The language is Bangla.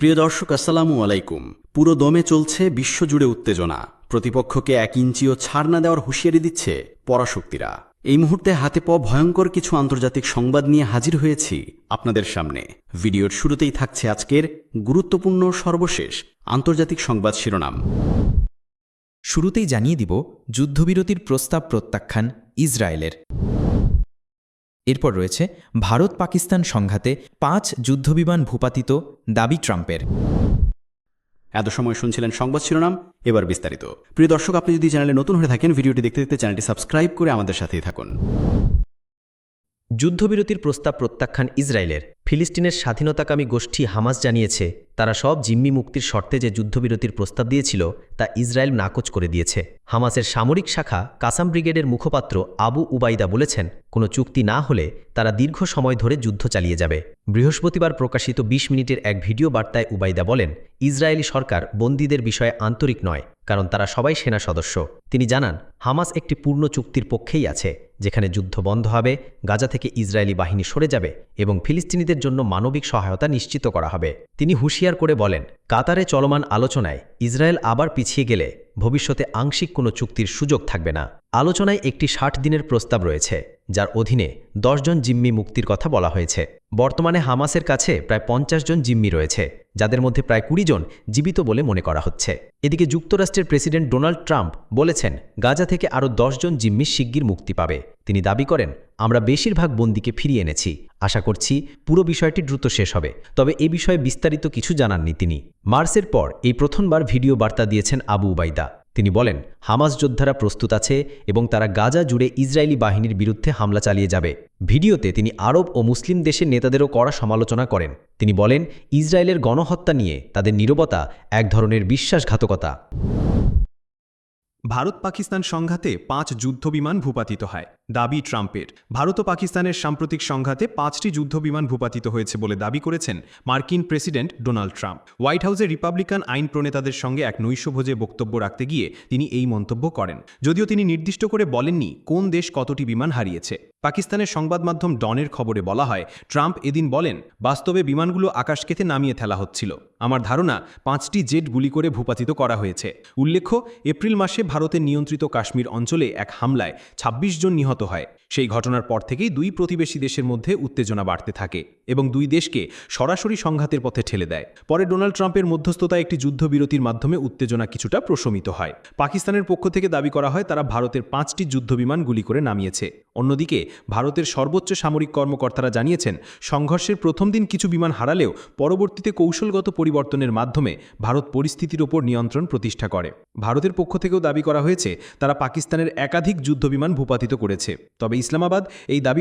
প্রিয় দর্শক, আসসালামু আলাইকুম। পুরো দমে চলছে বিশ্বজুড়ে উত্তেজনা। প্রতিপক্ষকে এক ইঞ্চিও ছাড় না দেওয়ার হুঁশিয়ারি দিচ্ছে পরাশক্তিরা। এই মুহূর্তে হাতে পাওয়া ভয়ঙ্কর কিছু আন্তর্জাতিক সংবাদ নিয়ে হাজির হয়েছি আপনাদের সামনে। ভিডিওর শুরুতেই থাকছে আজকের গুরুত্বপূর্ণ সর্বশেষ আন্তর্জাতিক সংবাদ শিরোনাম। শুরুতেই জানিয়ে দিব, যুদ্ধবিরতির প্রস্তাব প্রত্যাখ্যান ইসরায়েলের। এরপর রয়েছে ভারত পাকিস্তান সংঘাতে পাঁচ যুদ্ধবিমান ভূপাতিত দাবি ট্রাম্পের। এত সময় শুনছিলেন সংবাদ শিরোনাম এবার বিস্তারিত। প্রিয় দর্শক আপনি যদি চ্যানেলে নতুন হয়ে থাকেন ভিডিওটি দেখতে দেখতে চ্যানেলটি সাবস্ক্রাইব করে আমাদের সাথেই থাকুন। যুদ্ধবিরতির প্রস্তাব প্রত্যাখ্যান ইসরায়েলের। ফিলিস্তিনের স্বাধীনতাকামী গোষ্ঠী হামাস জানিয়েছে তারা সব জিম্মি মুক্তির শর্তে যে যুদ্ধবিরতির প্রস্তাব দিয়েছিল তা ইসরায়েল নাকচ করে দিয়েছে। হামাসের সামরিক শাখা কাসাম ব্রিগেডের মুখপাত্র আবু উবাইদা বলেছেন কোনো চুক্তি না হলে তারা দীর্ঘ সময় ধরে যুদ্ধ চালিয়ে যাবে। বৃহস্পতিবার প্রকাশিত ২০ মিনিটের এক ভিডিও বার্তায় উবাইদা বলেন, ইসরায়েলি সরকার বন্দীদের বিষয়ে আন্তরিক নয়, কারণ তারা সবাই সেনা সদস্য। তিনি জানান, হামাস একটি পূর্ণ চুক্তির পক্ষেই আছে, যেখানে যুদ্ধ বন্ধ হবে, গাজা থেকে ইসরায়েলি বাহিনী সরে যাবে এবং ফিলিস্তিনিদের জন্য মানবিক সহায়তা নিশ্চিত করা হবে। তিনি হুঁশিয়ার করে বলেন, কাতারে চলমান আলোচনায় ইসরায়েল আবার পিছিয়ে গেলে ভবিষ্যতে আংশিক কোনো চুক্তির সুযোগ থাকবে না। আলোচনায় একটি ষাট দিনের প্রস্তাব রয়েছে। যার অধীনে জন জিম্মি মুক্তির কথা বলা হয়েছে। বর্তমানে হামাসের কাছে প্রায় পঞ্চাশ জন জিম্মি রয়েছে, যাদের মধ্যে প্রায় কুড়ি জন জীবিত বলে মনে করা হচ্ছে। এদিকে যুক্তরাষ্ট্রের প্রেসিডেন্ট ডোনাল্ড ট্রাম্প বলেছেন, গাজা থেকে আরও জন জিম্মি শিগগির মুক্তি পাবে। তিনি দাবি করেন, আমরা বেশিরভাগ বন্দিকে ফিরিয়ে এনেছি। আশা করছি পুরো বিষয়টি দ্রুত শেষ হবে। তবে এ বিষয়ে বিস্তারিত কিছু জানাননি তিনি। মার্চের পর এই প্রথমবার ভিডিও বার্তা দিয়েছেন আবু উবাইদা তিনি বলেন, হামাস যোদ্ধারা প্রস্তুত আছে এবং তারা গাজা জুড়ে ইসরায়েলি বাহিনীর বিরুদ্ধে হামলা চালিয়ে যাবে। ভিডিওতে তিনি আরব ও মুসলিম দেশের নেতাদেরও কড়া সমালোচনা করেন। তিনি বলেন, ইসরায়েলের গণহত্যা নিয়ে তাদের নিরবতা এক ধরনের বিশ্বাসঘাতকতা। ভারত পাকিস্তান সংঘাতে পাঁচ যুদ্ধবিমান ভূপাতিত হয়। দাবি ট্রাম্পের। ভারত ও পাকিস্তানের সাম্প্রতিক সংঘাতে পাঁচটি যুদ্ধবিমান ভূপাতিত হয়েছে বলে দাবি করেছেন মার্কিন প্রেসিডেন্ট ডোনাল্ড ট্রাম্প। হোয়াইট হাউসে রিপাবলিকান আইন প্রণেতাদের সঙ্গে এক নৈশভোজে বক্তব্য রাখতে গিয়ে তিনি এই মন্তব্য করেন। যদিও তিনি নির্দিষ্ট করে বলেননি কোন দেশ কতটি বিমান হারিয়েছে। পাকিস্তানের সংবাদ মাধ্যম ডনের খবরে বলা হয়, ট্রাম্প এদিন বলেন, বাস্তবে বিমানগুলো আকাশকেতে নামিয়ে ফেলা হচ্ছিল। আমার ধারণা, পাঁচটি জেট গুলি করে ভূপাতিত করা হয়েছে। উল্লেখ্য, এপ্রিল মাসে ভারতের নিয়ন্ত্রিত কাশ্মীর অঞ্চলে এক হামলায় ২৬ জন নিহত হয়। সেই ঘটনার পর থেকেই দুই প্রতিবেশী দেশের মধ্যে উত্তেজনা বাড়তে থাকে। এবং দুই দেশকে সরাসরি সংঘাতের পথে ঠেলে দেয়। পরে ডোনাল্ড ট্রাম্পের মধ্যস্থতায় একটি যুদ্ধবিরতির মাধ্যমে উত্তেজনা কিছুটা প্রশমিত হয়। পাকিস্তানের পক্ষ থেকে দাবি করা হয়, তারা ভারতের পাঁচটি যুদ্ধবিমান গুলি করে নামিয়েছে। অন্যদিকে, ভারতের সর্বোচ্চ সামরিক কর্মকর্তারা জানিয়েছেন, সংঘর্ষের প্রথম দিন কিছু বিমান হারালেও পরবর্তীতে কৌশলগত পরিবর্তনের মাধ্যমে ভারত পরিস্থিতির ওপর নিয়ন্ত্রণ প্রতিষ্ঠা করে। ভারতের পক্ষ থেকেও দাবি করা হয়েছে, তারা পাকিস্তানের একাধিক যুদ্ধবিমান ভূপাতিত করেছে। তবে ইসলামাবাদ এই দাবি